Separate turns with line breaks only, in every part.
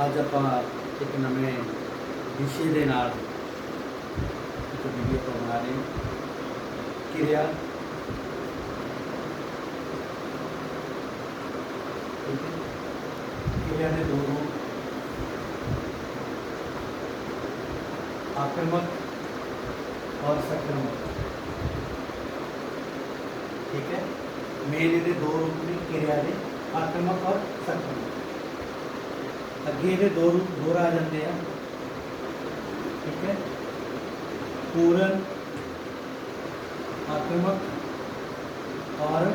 ਅੱਜ ਆਪਾਂ ਇੱਕ ਨਵੇਂ ਵਿਸ਼ੇ ਦੇ ਨਾਲ ਇੱਕ ਵੀਡੀਓ ਬਣਾ ਰਹੇ ਹਾਂ ਕਿਰਿਆ ਠੀਕ ਹੈ ਕਿਰਿਆ ਦੇ ਦੋ ਰੂਪ आक्रमक और संक्रमक ठीक है मेरे ਦੇ ਦੋ ਰੂਪ ਨੇ ਕਿਰਿਆ ਦੇ ਆਕਰਮਕ ਔਰ अब धीरे दो रूप दो आ जाते हैं ठीक है? पूरन, आक्रमक और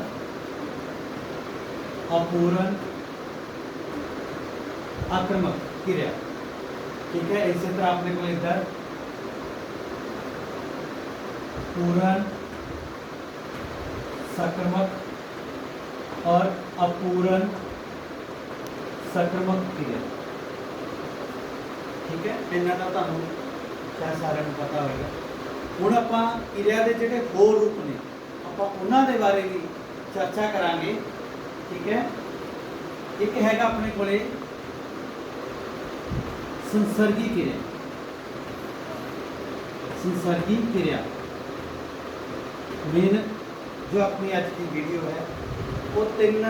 अपूरन, आक्रमक क्रिया। ठीक है? इसी तरह आपने को इधर। पूरन, संक्रमक और अपूरन, संक्रमक क्रिया। ਠੀਕ ਹੈ? ਇਹਨਾਂ ਦਾ ਤੁਹਾਨੂੰ ਸ਼ਾਇਦ ਸਾਰਿਆਂ ਨੂੰ ਪਤਾ ਹੋਵੇਗਾ ਹੁਣ ਆਪਾਂ ਕਿਰਿਆ ਦੇ ਜਿਹੜੇ ਹੋਰ ਰੂਪ ਨੇ, ਆਪਾਂ ਉਹਨਾਂ ਦੇ ਬਾਰੇ ਵੀ ਚਰਚਾ ਕਰਾਂਗੇ। ਠੀਕ ਹੈ? ਇੱਕ ਹੈਗਾ ਆਪਣੇ ਕੋਲੇ ਸੰਸਰਗੀ ਕਿਰਿਆ। ਸੰਸਰਗੀ ਕਿਰਿਆ। ਮੇਨ ਜੋ ਆਪਣੀ ਅੱਜ ਦੀ ਵੀਡੀਓ ਹੈ, ਉਹ ਤਿੰਨ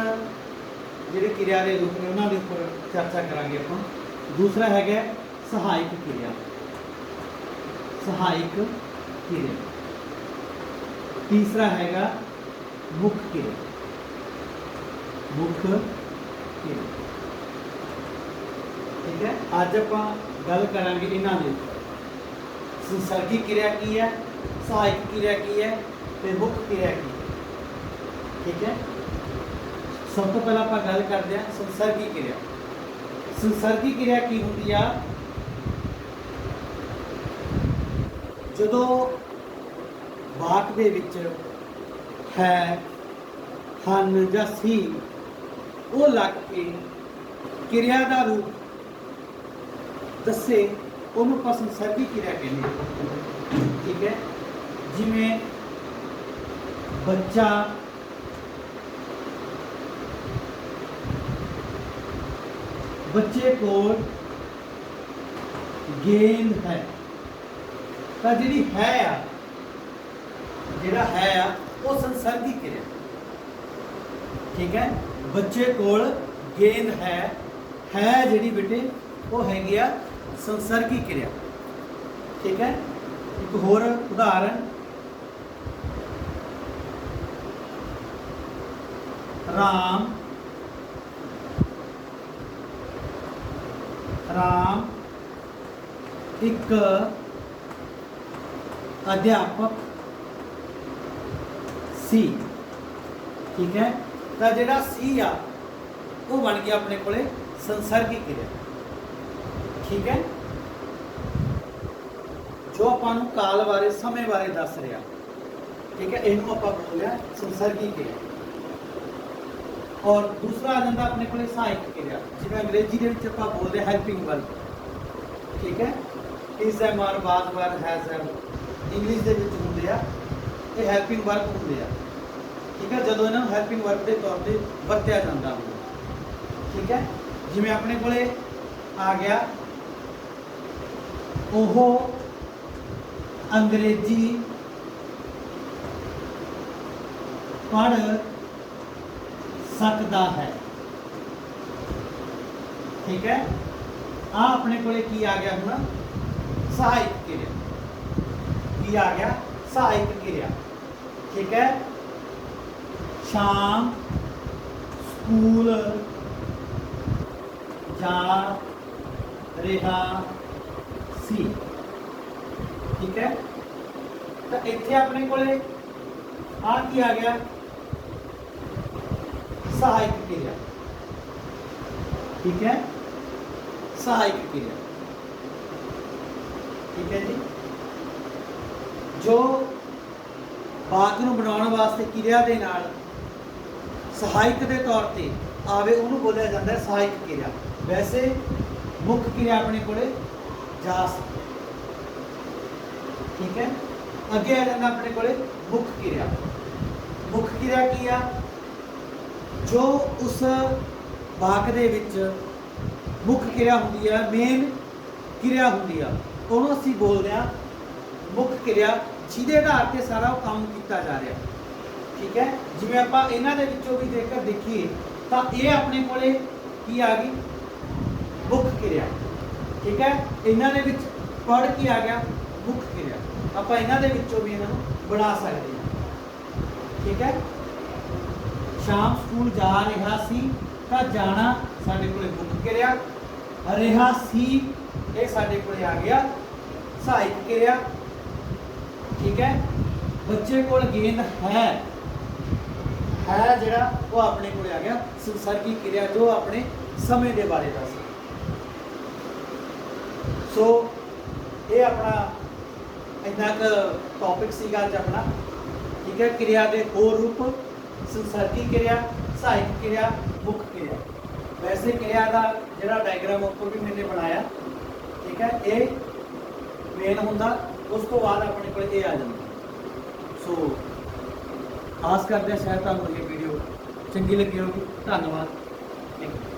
ਜਿਹੜੇ ਕਿਰਿਆ ਦੇ ਰੂਪ ਨੇ, ਉਹਨਾਂ ਦੇ ਉੱਪਰ ਚਰਚਾ ਕਰਾਂਗੇ ਆਪਾਂ। ਦੂਸਰਾ ਹੈਗਾ ਸਹਾਇਕ ਕਿਰਿਆ ਸਹਾਇਕ ਕਿਰਿਆ ਤੀਸਰਾ ਹੈਗਾ ਮੁੱਖ ਕਿਰਿਆ ਮੁੱਖ ਕਿਰਿਆ ਠੀਕ ਹੈ ਅੱਜ ਆਪਾਂ ਗੱਲ ਕਰਾਂਗੇ ਇਹਨਾਂ ਦੇ ਉੱਪਰ ਸੰਸਰਗੀ ਕਿਰਿਆ ਕੀ ਹੈ ਸਹਾਇਕ ਕਿਰਿਆ ਕੀ ਹੈ ਤੇ ਮੁੱਖ ਕਿਰਿਆ ਕੀ ਹੈ ਠੀਕ ਹੈ ਸਭ ਤੋਂ ਪਹਿਲਾਂ ਆਪਾਂ ਗੱਲ ਕਰਦੇ ਹਾਂ ਸੰਸਰਗੀ ਕਿਰਿਆ ਸੰਸਰਗੀ ਕਿਰਿਆ ਕੀ ਹੁੰਦੀ ਆ ਜਦੋਂ ਵਾਕ ਦੇ ਵਿੱਚ ਹੈ ਹਨ ਜਾਂ ਸੀ, ਉਹ ਲੱਗ ਕੇ ਕਿਰਿਆ ਦਾ ਰੂਪ ਦੱਸੇ, ਉਹਨੂੰ ਆਪਾਂ ਸੰਸਰਗੀ ਕਿਰਿਆ ਕਹਿੰਦੇ ਹਾਂ। ਠੀਕ ਹੈ? ਜਿਵੇਂ ਬੱਚਾ ਬੱਚੇ ਕੋਲ ਗੇਂਦ ਹੈ। ਤਾਂ ਜਿਹੜੀ ਹੈ ਆ, ਜਿਹੜਾ ਹੈ ਆ, ਉਹ ਸੰਸਰਗੀ ਕਿਰਿਆ ਠੀਕ ਹੈ? ਬੱਚੇ ਕੋਲ ਗੇਂਦ ਹੈ ਹੈ ਜਿਹੜੀ ਬੇਟੇ, ਉਹ ਹੈਗੀ ਆ ਸੰਸਰਗੀ ਕਿਰਿਆ। ਠੀਕ ਹੈ? ਇੱਕ ਹੋਰ ਉਦਾਹਰਨ। ਰਾਮ ਰਾਮ ਇੱਕ ਅਧਿਆਪਕ ਸੀ ਠੀਕ ਹੈ? ਤਾਂ ਜਿਹੜਾ ਸੀ ਆ, ਉਹ ਬਣ ਗਿਆ ਆਪਣੇ ਕੋਲੇ ਸੰਸਰਗੀ ਕਿਰਿਆ, ਠੀਕ ਹੈ? ਜੋ ਆਪਾਂ ਨੂੰ ਕਾਲ ਬਾਰੇ, ਸਮੇਂ ਬਾਰੇ ਦੱਸ ਰਿਹਾ, ਠੀਕ ਹੈ? ਇਹਨੂੰ ਆਪਾਂ ਬੋਲਦੇ ਹਾਂ ਸੰਸਰਗੀ ਕਿਰਿਆ। ਔਰ ਦੂਸਰਾ ਆ ਜਾਂਦਾ ਆਪਣੇ ਕੋਲੇ ਸਹਾਇਕ ਕਿਰਿਆ ਜਿਵੇਂ ਅੰਗਰੇਜ਼ੀ ਦੇ ਵਿੱਚ ਆਪਾਂ ਬੋਲਦੇ ਹੈਲਪਿੰਗ ਵਰਬ ਠੀਕ ਹੈ? ਇਸ ਐਮ ਆਰ ਬਾਦ ਵਰ ਹੈਜ਼ ਐਮ ਇੰਗਲਿਸ਼ ਦੇ ਵਿੱਚ ਹੁੰਦੇ ਆ, ਇਹ ਹੈਲਪਿੰਗ ਵਰਬ ਹੁੰਦੇ ਆ। ਠੀਕ ਹੈ, ਜਦੋਂ ਇਹਨਾਂ ਨੂੰ ਹੈਲਪਿੰਗ ਵਰਬ ਦੇ ਤੌਰ ਤੇ ਵਰਤਿਆ ਜਾਂਦਾ ਹੁੰਦਾ ਠੀਕ ਹੈ, ਜਿਵੇਂ ਆਪਣੇ ਕੋਲੇ ਆ ਗਿਆ, ਉਹ ਅੰਗਰੇਜ਼ੀ ਪੜ੍ਹ ਸਕਦਾ ਹੈ। ਠੀਕ ਹੈ ਆ ਆਪਣੇ ਕੋਲੇ ਕੀ ਆ ਗਿਆ ਹੁਣ? ਸਹਾਇਕ ਕਿਰਿਆ। ਕੀ ਆ ਗਿਆ ਸਹਾਇਕ ਕਿਰਿਆ ਠੀਕ ਹੈ ਸ਼ਾਮ ਸਕੂਲ ਜਾ ਰਿਹਾ ਸੀ ਠੀਕ ਹੈ ਤਾਂ ਇੱਥੇ ਆਪਣੇ ਕੋਲੇ ਆ ਕੀ ਆ ਗਿਆ ਸਹਾਇਕ ਕਿਰਿਆ ਠੀਕ ਹੈ ਸਹਾਇਕ ਕਿਰਿਆ ਠੀਕ ਹੈ ਜੀ ਜੋ ਬਾਗ ਨੂੰ ਬਣਾਉਣ ਵਾਸਤੇ ਕਿਰਿਆ ਦੇ ਨਾਲ ਸਹਾਇਕ ਦੇ ਤੌਰ ਤੇ ਆਵੇ, ਉਹਨੂੰ ਬੋਲਿਆ ਜਾਂਦਾ ਹੈ ਸਹਾਇਕ ਕਿਰਿਆ। ਵੈਸੇ ਮੁੱਖ ਕਿਰਿਆ ਆਪਣੇ ਕੋਲੇ ਜਾ ਸਕਦੀ ਠੀਕ ਹੈ? ਅੱਗੇ ਆ ਜਾਂਦਾ ਆਪਣੇ ਕੋਲੇ ਮੁੱਖ ਕਿਰਿਆ। ਮੁੱਖ ਕਿਰਿਆ ਕੀ ਆ? ਜੋ ਉਸ ਵਾਕ ਦੇ ਵਿੱਚ ਮੁੱਖ ਕਿਰਿਆ ਹੁੰਦੀ ਆ ਮੇਨ ਕਿਰਿਆ ਹੁੰਦੀ ਆ, ਉਹਨੂੰ ਅਸੀਂ ਬੋਲਦੇ ਆ ਮੁੱਖ ਕਿਰਿਆ ਜਿਹਦੇ ਆਧਾਰ ਤੇ ਸਾਰਾ ਉਹ ਕੰਮ ਕੀਤਾ ਜਾ ਰਿਹਾ। ਠੀਕ ਹੈ? ਜਿਵੇਂ ਆਪਾਂ ਇਹਨਾਂ ਦੇ ਵਿੱਚੋਂ ਵੀ ਜੇਕਰ ਦੇਖੀਏ, ਤਾਂ ਇਹ ਆਪਣੇ ਕੋਲੇ ਕੀ ਆ ਗਈ? ਮੁੱਖ ਕਿਰਿਆ। ਠੀਕ ਹੈ? ਇਹਨਾਂ ਦੇ ਵਿੱਚ ਪੜ ਕੀ ਆ ਗਿਆ? ਮੁੱਖ ਕਿਰਿਆ। ਆਪਾਂ ਇਹਨਾਂ ਦੇ ਵਿੱਚੋਂ ਵੀ ਇਹਨਾਂ ਨੂੰ ਬਣਾ ਸਕਦੇ ਹਾਂ। ਠੀਕ ਹੈ? ਸ਼ਾਮ ਸਕੂਲ ਜਾ ਰਿਹਾ ਸੀ, ਤਾਂ ਜਾਣਾ ਸਾਡੇ ਕੋਲੇ ਮੁੱਖ ਕਿਰਿਆ। ਰਿਹਾ ਸੀ, ਇਹ ਸਾਡੇ ਕੋਲੇ ਆ ਗਿਆ। ਸਹਾਇਕ ਕਿਰਿਆ। ਠੀਕ ਹੈ? ਬੱਚੇ ਕੋਲ ਗੇਂਦ ਹੈ। ਹੈ ਜਿਹੜਾ ਉਹ ਆਪਣੇ ਕੋਲ ਆ ਗਿਆ। ਸੰਸਰਗੀ ਕਿਰਿਆ ਜੋ ਆਪਣੇ ਸਮੇਂ ਦੇ ਬਾਰੇ ਦੱਸ ਸੋ ਇਹ ਆਪਣਾ ਇੰਨਾ ਕੁ ਟੌਪਿਕ ਸੀਗਾ ਅੱਜ ਆਪਣਾ। ਠੀਕ ਹੈ? ਕਿਰਿਆ ਦੇ ਹੋਰ ਰੂਪ, ਸੰਸਰਗੀ ਕਿਰਿਆ, ਸਹਾਇਕ ਕਿਰਿਆ, ਮੁੱਖ ਕਿਰਿਆ। ਵੈਸੇ ਕਿਰਿਆ ਦਾ ਜਿਹੜਾ ਡਾਇਗਰਾਮ ਉੱਪਰ ਵੀ ਮੈਨੇ ਬਣਾਇਆ। ਠੀਕ ਹੈ? ਇਹ ਮੇਨ ਹੁੰਦਾ। ਉਸ ਤੋਂ ਬਾਅਦ ਆਪਣੇ ਕੋਲ ਇਹ ਆ ਜਾਂਦਾ। ਸੋ ਆਸ ਕਰਦੇ ਹਾਂ ਸ਼ਾਇਦ ਤੁਹਾਨੂੰ ਇਹ ਵੀਡੀਓ ਚੰਗੀ ਲੱਗੀ ਹੋਵੇਗੀ। ਧੰਨਵਾਦ। Thank you